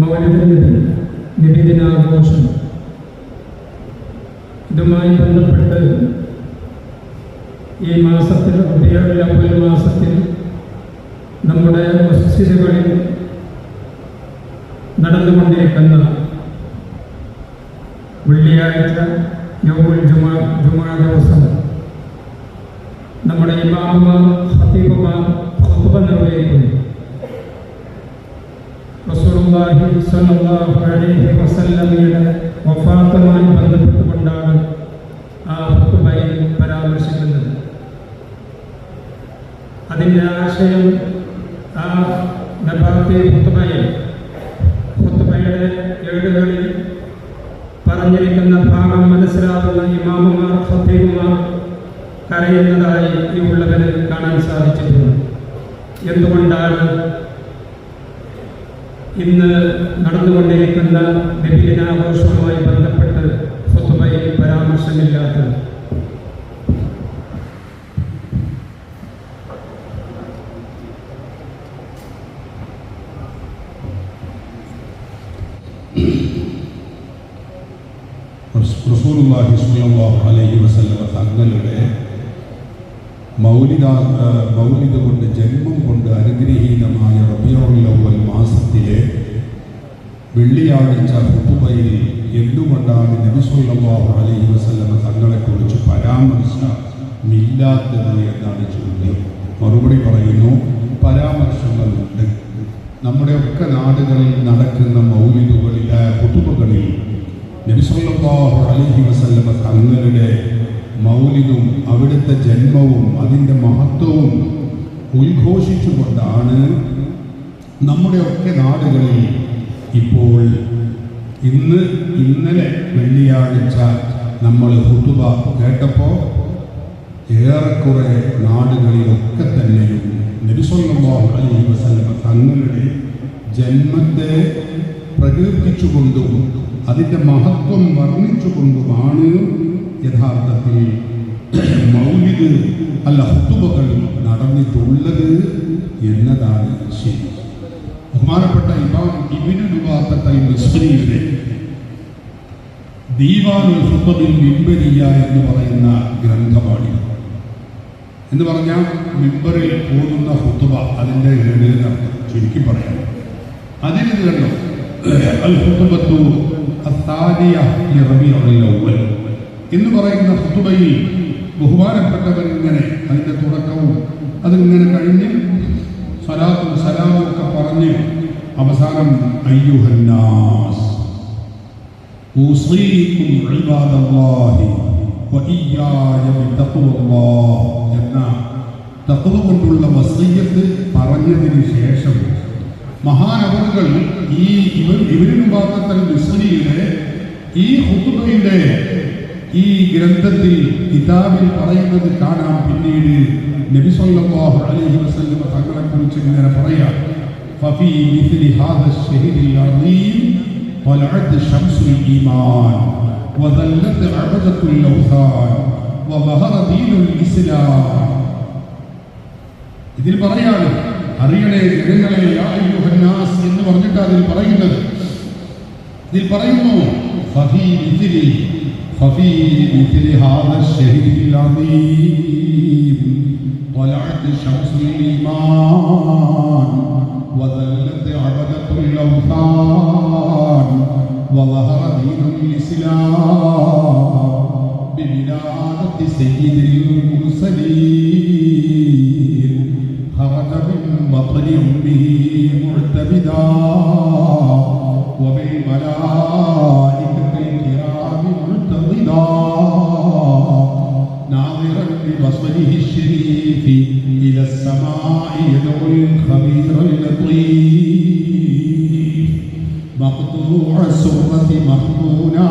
മൗലിക നിബിദിനാഘോഷം. ഇതുമായി ബന്ധപ്പെട്ട് ഈ മാസത്തിൽ റബിയുൽ മാസത്തിൽ നമ്മുടെ മസ്ജിദുകളിൽ നടന്നുകൊണ്ടിരിക്കുന്ന വെള്ളിയാഴ്ച യൗമുൽ ജുമാ ജുമാ ദിവസം നമ്മുടെ ഇമാമുമാർ ഹത്തീബുമാർ നിർവഹിക്കുന്നു. റസൂലുള്ളാഹി സ്വല്ലല്ലാഹു അലൈഹി വസല്ലമയുടെ വഫാത്തുമായി ബന്ധപ്പെട്ടുകൊണ്ടാണ് ആ ഹുത്തുബയിൽ പരാമർശിക്കുന്നത്. അതിന്റെ ആശയം ആ നബാത്തി ഹുത്തുബയിൽ ഹുത്തുബയുടെ ഏടുകളിൽ പറഞ്ഞിരിക്കുന്ന ഭാഗം മനസ്സിലാക്കുന്ന ഇമാമുമാർ ഖത്തീബുമാർ കരയുന്നതായി ഈ ഉള്ളവന് കാണാൻ സാധിച്ചിട്ടുണ്ട്. എന്തുകൊണ്ടാണ് ഇന്ന് നടന്നുകൊണ്ടിരിക്കുന്ന നബിദിനാഘോഷവുമായി ബന്ധപ്പെട്ട് സ്വത്തുമായി പരാമർശമില്ലാത്ത റസൂലുള്ളാഹി സ്വല്ലല്ലാഹു അലൈഹി വസല്ലമ തങ്ങളുടെ മൗലിക മൗലിക കൊണ്ട് ജന്മം കൊണ്ട് അനുഗ്രഹീതമായ റബിയുൽ മാസത്തിലെ വെള്ളിയാഴ്ച ഹുത്തുബയിൽ എന്തുകൊണ്ടാണ് നബിസുല്ലാഹു അലൈഹി വസല്ലമ തങ്ങളെക്കുറിച്ച് പരാമർശമില്ലാത്തത് എന്നാണ് ചോദ്യം. മറുപടി പറയുന്നു പരാമർശങ്ങളുണ്ട്. നമ്മുടെയൊക്കെ നാടുകളിൽ നടക്കുന്ന മൗലികകളിലെ ഹുത്തുബകളിൽ നബിസല്ലാഹു അലൈഹി വസല്ലമ തങ്ങളുടെ മൗലിദും അവിടുത്തെ ജന്മവും അതിന്റെ മഹത്വവും ഉദ്ഘോഷിച്ചുകൊണ്ടാണ് നമ്മുടെയൊക്കെ നാടുകളിൽ ഇപ്പോൾ ഇന്ന് ഇന്നലെ വെള്ളിയാഴ്ച നമ്മൾ ഹുതുബ കേട്ടപ്പോൾ ഏറെക്കുറെ നാടുകളിലൊക്കെ തന്നെയും നബിസല്ലാഹു അലൈഹി വസല്ലമ തങ്ങളുടെ ജന്മത്തെ പ്രകീർത്തിച്ചുകൊണ്ടും അതിന്റെ മഹത്വം വർണിച്ചുകൊണ്ടുമാണ് യഥാർത്ഥത്തിൽ മൗലിക അല്ല ഹുത്തുബകൾ നടന്നിട്ടുള്ളത് എന്നതാണ് ശരി. ബഹുമാനപ്പെട്ട ഇമാം ഇബിനു ലുബാത്തൽ മിസ്രിയുടെ ദീവാനുൽ ഹുത്തുബിൽ മിമ്പരിയ എന്ന് പറയുന്ന ഗ്രന്ഥമാണ് എന്ന് പറഞ്ഞാൽ മിമ്പറിൽ പോകുന്ന ഹുത്തുബ അതിന്റെ ഏഴ് ചുരുക്കി പറയാം. അതിനിത് കണ്ടോ? അൽ ഹുത്തുബത്തു അത്താനിയ റബീഉൽ അവ്വൽ. എന്ന് പറയുന്ന ഹുത്തുബയിൽ ബഹുമാനപ്പെട്ടവൻ ഇങ്ങനെ അതിൻ്റെ തുടക്കവും അതിങ്ങനെ കഴിഞ്ഞ് സലാത്തും സലാമും ഒക്കെ പറഞ്ഞ് അവസാനം അയ്യുഹന്നാസ് أوصيكم عباد الله وإياي بتقوى الله എന്ന തത്വ കൊണ്ടുള്ള വസീയത്ത് പറഞ്ഞതിന് ശേഷം മഹാനവറുകൾ ഈ ഇവർ ഇവരിനും ഭാഗത്തൽ മിസ്രിയുടെ ഈ ഹുത്തുബയുടെ ഈ ഗ്രന്ഥത്തിൽ കിതാബിൽ പറയുന്നത് കാണാം പിന്നീട് നബി സല്ലല്ലാഹു അലൈഹി വസല്ലം തങ്ങളെ കുറിച്ച് ഇങ്ങനെ പറയാം ഫഫി മിഥ്ലി ഹാദ الشهر العظيم طلعت شمس الإيمان وظلت عبدة الأوثان وظهر دين الإسلام ഇതിൽ പറയാണ് അറിയണേ ജനങ്ങളെ യാ അയ്യുഹന്നാസ് എന്ന് പറഞ്ഞിട്ട് അതിൽ പറയുന്നത് ഇതിൽ പറയുന്നു خفي مثل ففي مثل هذا الشهيد العظيم طلعت شمس الإيمان وذلت عبدة الأوثان وظهر دين الإسلام بولادة سيد المؤمنين يدعو الخبير اللطيف مقطوع السرة مخبونا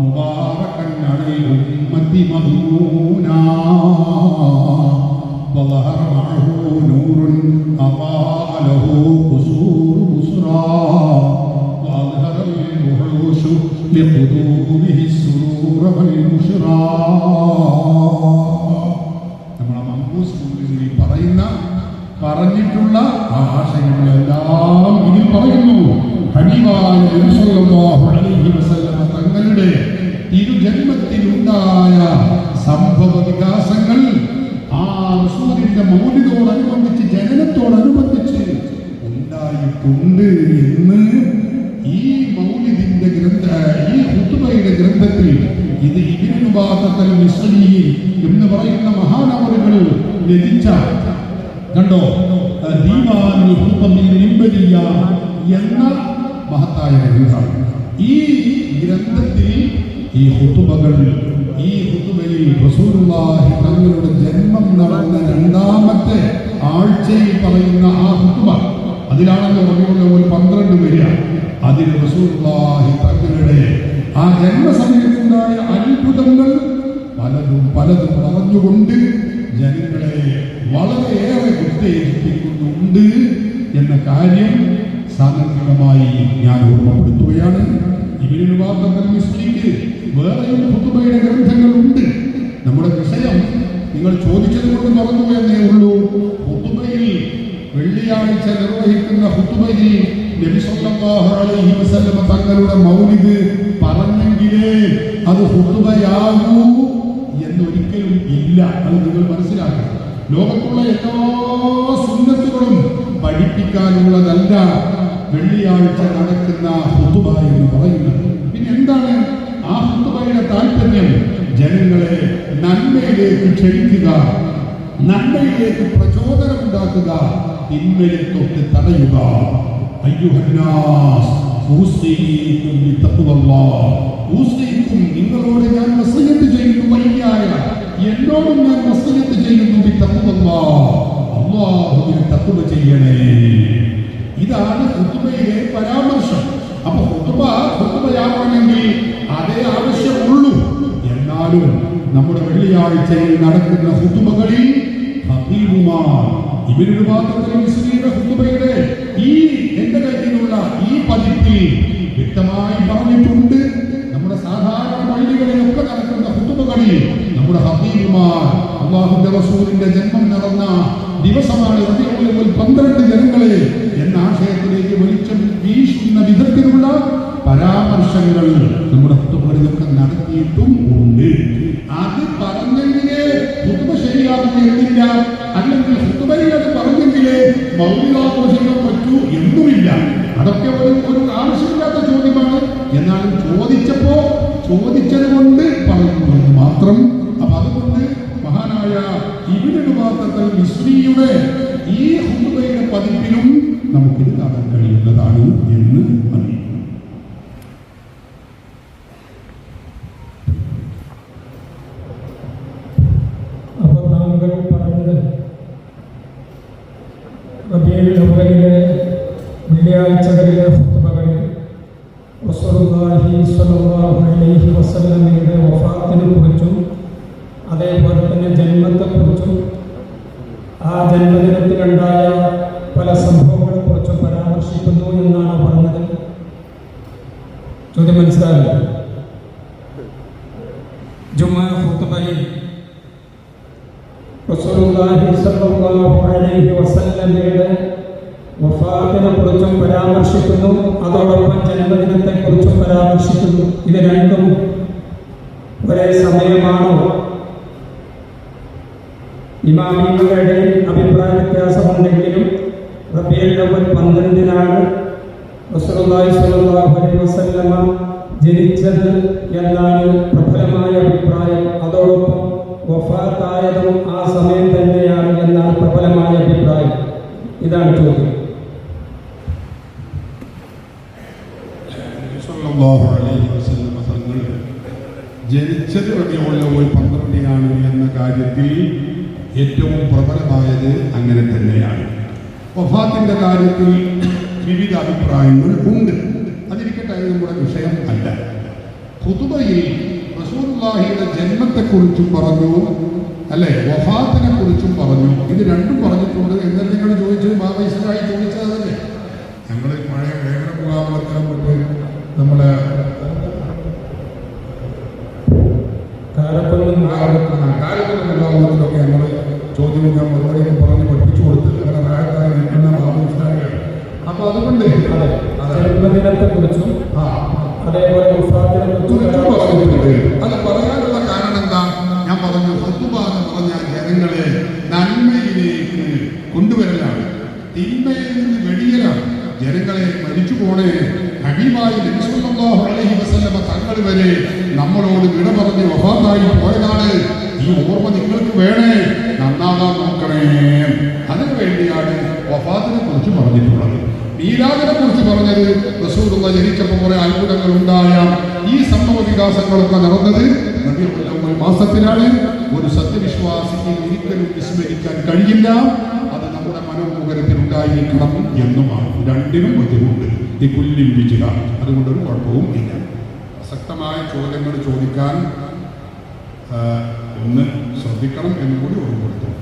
مباركا على الأمة مضمونا. وظهر معه نور أضاء له قصور بصرى. وأظهر الوحوش لقلوبه السرور والبشرى. പറഞ്ഞിട്ടുള്ള ആ ആശയങ്ങളെല്ലാം ഇതിൽ പറയുന്നു. തങ്ങളുടെ തിരുജന്മത്തിലുണ്ടായ സംഭവ വികാസങ്ങൾ ആ റസൂലിന്റെ മൗലികോടനുബന്ധിച്ച് ജനനത്തോടനുബന്ധിച്ച് ഉണ്ടായിട്ടുണ്ട് എന്ന് ഈ മൗലിദിന്റെ ഗ്രന്ഥ ഈ ഹുത്തുബയുടെ ഗ്രന്ഥത്തിൽ ഇത് ഇബിനുബാത്തൽ മിസ്ലി എന്ന് പറയുന്ന മഹാനവറുകൾ രചിച്ച കണ്ടോ? എന്ന മഹത്തായ ഗ്രന്ഥം. ഈ ഗ്രന്ഥത്തിൽ ഈ ഹുത്തുബകൾ ഈ ഹുത്തുബയിൽ റസൂലുള്ളാഹി തങ്ങളുടെ ജന്മം നടന്ന രണ്ടാമത്തെ ആഴ്ചയിൽ പറയുന്ന ആ ഹുത്തുബ അതിലാണല്ലോ റബീഉൽ ഒരു പന്ത്രണ്ട് വരിക. അതിൽ റസൂലുള്ളാഹി തങ്ങളുടെ ആ ജന്മസമയത്തുണ്ടായ അത്ഭുതങ്ങൾ പലതും പലതും പറഞ്ഞുകൊണ്ട് ജനങ്ങളെ വളരെയേറെ ഉത്തേജിപ്പിക്കുന്നുണ്ട് എന്ന കാര്യം സാന്ദർഭികമായി ഞാൻ ഓർമ്മപ്പെടുത്തുകയാണ്. ഇവരുടെ മിസ്ലിക്ക് വേറെയും ഹുത്തുബയുടെ ഗ്രന്ഥങ്ങളുണ്ട്. നമ്മുടെ വിഷയം നിങ്ങൾ ചോദിച്ചത് കൊണ്ട് മറന്നു എന്നേ ഉള്ളൂ. പുതുമയിൽ വെള്ളിയാഴ്ച നിർവഹിക്കുന്ന പുതുമയിൽ തങ്ങളുടെ മൗലിദ് പറഞ്ഞെങ്കിലേ അത് എന്നൊരിക്കലും ഇല്ല അത് നിങ്ങൾ മനസ്സിലാക്കുക ലോകത്തുള്ള എല്ലാ സുന്നത്തുകളും പഠിപ്പിക്കാനുള്ളതല്ല വെള്ളിയാഴ്ച നടക്കുന്ന ഹുതുബ എന്ന് പറയുന്നത്. പിന്നെ എന്താണ് ആ ഹുതുബയുടെ താല്പര്യം? ജനങ്ങളെ നന്മയിലേക്ക് ക്ഷണിക്കുക നന്മയിലേക്ക് പ്രചോദനം ഉണ്ടാക്കുക തിന്മയിൽ തൊട്ട് തടയുക. നിങ്ങളോട് ഞാൻ വസിയത്ത് അല്ലാഹുവിനെ തഖ്വ ചെയ്യണേ. ഇതാണ് ഹുത്തുബയിലെ പരാമർശം. അപ്പൊ ഹുത്തുബ ഹുത്തുബയാവണമെങ്കിൽ അതേ ആവശ്യമുള്ളൂ എന്നാലും നമ്മുടെ വെള്ളിയാഴ്ചയിൽ നടക്കുന്ന ഹുത്തുബകളിൽ ഹബീബുമാർ ഇവരുടെ മാത്രത്തിൽ മുസ്ലിയുടെ ഹുത്തുബയുടെ ഈ എന്റെ കയ്യിലുള്ള ഈ പതിപ്പിൽ വ്യക്തമായി പറഞ്ഞിട്ടുണ്ട്. നമ്മുടെ സാധാരണ പള്ളികളിലൊക്കെ നടക്കുന്ന ഹുത്തുബകളിൽ നമ്മുടെ ഹബീബുമാർ അള്ളാഹുന്റെ റസൂലിന്റെ ജന്മം നടന്ന ദിവസമാണ് റബീഉൽ അവ്വൽ പന്ത്രണ്ട് ജനങ്ങളെ എന്ന ആശയത്തിലേക്ക് വെളിച്ചം വീശുന്ന വിധത്തിലുള്ള പരാമർശങ്ങൾ നമ്മുടെ ഹുത്തുബകളിലൊക്കെ നടത്തിയിട്ടും ഉണ്ട്. അത് പറഞ്ഞെങ്കിലേ ഹുത്തുബ ശരിയാകുന്നില്ല അല്ലെങ്കിൽ ഹുത്തുബയിൽ അത് പറഞ്ഞെങ്കിലേ മൗലികാഘോഷങ്ങൾ പറ്റൂ എന്നുമില്ല. അതൊക്കെ ഒരു ഒരു ആവശ്യമില്ലാത്ത ചോദ്യമാണ്. എന്നാലും ഇബിനു മാത്രത്തിൽ മിസ്ലിയുടെ ഈ ഹുദയുടെ പതിപ്പിലും നമുക്കിത് കാണാൻ കഴിയുന്നതാണ് എന്ന് അറിയിക്കുന്നു അപ്പോൾ താങ്കൾ പറഞ്ഞത് റബീഉൽ അവ്വലിലെ വെള്ളിയാഴ്ചകളിലെ ഹുത്തുബകളിൽ റസൂലുള്ളാഹി സ്വല്ലല്ലാഹു അലൈഹി വസല്ലമയുടെ വഫാത്തിനെ കുറിച്ചും അതേപോലെ തന്നെ ജന്മത്തെക്കുറിച്ചും ആ ജന്മദിനത്തിലുണ്ടായ പല സംഭവങ്ങളെ കുറിച്ചും പരാമർശിക്കുന്നു എന്നാണ് പറഞ്ഞത്. ചോദ്യം മനസ്സിലാവില്ല ജുമാ ഹുത്തുബയിൽ റസൂലുള്ളാഹി സ്വല്ലല്ലാഹു അലൈഹി വസല്ലമയുടെ വഫാത്തിനെ കുറിച്ചും പരാമർശിക്കുന്നു. അതോടൊപ്പം ജന്മദിനത്തെ കുറിച്ചും പരാമർശിക്കുന്നു. ഇത് രണ്ടും ഒരേ സമയമാണോ? ഇമാമിങ്ങളുടെ ഇടയിൽ അഭിപ്രായ വ്യത്യാസമുണ്ടെങ്കിലും റബിയൽ അവൽ പന്ത്രണ്ടിനാണ് റസൂലുള്ളാഹി സ്വല്ലല്ലാഹു അലൈഹി വസല്ലമ ജനിച്ചത് എന്നാണ് പ്രബലമായ അഭിപ്രായം. അതോടൊപ്പം വഫാത്തായതും ആ സമയം തന്നെയാണ് എന്നാണ് പ്രബലമായ അഭിപ്രായം. ഇതാണ് ചോദ്യം. ജനിച്ചത് അവ്വൽ പന്ത്രണ്ടിനാണ് എന്ന കാര്യത്തിൽ ഏറ്റവും പ്രബലമായത് അങ്ങനെ തന്നെയാണ്. വഫാത്തിന്റെ കാര്യത്തിൽ വിവിധ അഭിപ്രായങ്ങൾ ഉണ്ട്. അതിരിക്കട്ടെ അത് നമ്മുടെ വിഷയം അല്ല. ഖുതുബയിൽ റസൂർലാഹിയുടെ ജന്മത്തെക്കുറിച്ചും പറഞ്ഞു അല്ലെ? വഫാത്തിനെ കുറിച്ചും പറഞ്ഞു. ഇത് രണ്ടും പറഞ്ഞിട്ടുണ്ട് എന്നല്ല നിങ്ങൾ ചോദിച്ചത്? മാവേശ്വരായി ചോദിച്ചത് അതല്ലേ? ഞങ്ങൾ പഴയ വേഗന മുഖാമുഖത്തിനെ മുമ്പ് നമ്മളെ കാലത്തൊന്നും കാലത്തുനിന്നൊക്കെ നമ്മൾ ചോദ്യവും ഞാൻ മറുപടിയൊക്കെ പറഞ്ഞ് പഠിപ്പിച്ചു കൊടുത്തു റായത്തായ അതുകൊണ്ട് അതെ അതെ. ജന്മദിനത്തെ കുറിച്ചും അതേപോലെ അത് പറയാനുള്ള കാരണം എന്താ? ഞാൻ പറഞ്ഞു ജനങ്ങളെ നന്മയിലേക്ക് കൊണ്ടുവരലാണ്. തിന്മയിൽ നിന്ന് വെടിയലാണ്. ജനങ്ങളെ മരിച്ചു പോണേ. അലൈഹി വസല്ലമ തങ്ങൾ വരെ നമ്മളോട് വിട പറഞ്ഞ് വഫാത്തായി പോയതാണ്. ഈ ഓർമ്മ നിങ്ങൾക്ക് വേണേ. നന്നാകാൻ നോക്കണേ. അതിനു വേണ്ടിയാണ് വഫാത്തിനെ കുറിച്ച് പറഞ്ഞിട്ടുള്ളത്. മീലാദിനെ കുറിച്ച് പറഞ്ഞത് റസൂലുള്ള ജനിച്ചപ്പോൾ കുറെ അത്ഭുതങ്ങൾ ഉണ്ടായ ഈ സംഭവ വികാസങ്ങളൊക്കെ നടന്നത് മാസത്തിലാണ്. ഒരു സത്യവിശ്വാസിക്ക് ഒരിക്കലും വിസ്മരിക്കാൻ കഴിയില്ല. അത് നമ്മുടെ മനോമുഖരത്തിൽ ഉണ്ടായിരിക്കണം എന്നുമാണ്. രണ്ടിനും ബുദ്ധിമുട്ട്. ഈ കുല്ലിം വിജയ അതുകൊണ്ടൊരു കുഴപ്പവും ഇല്ല. പ്രസക്തമായ ചോദ്യങ്ങൾ ചോദിക്കാൻ ആ, ഒന്ന് ശ്രദ്ധിക്കണം എന്നുകൂടി ഓർമ്മപ്പെടുത്തും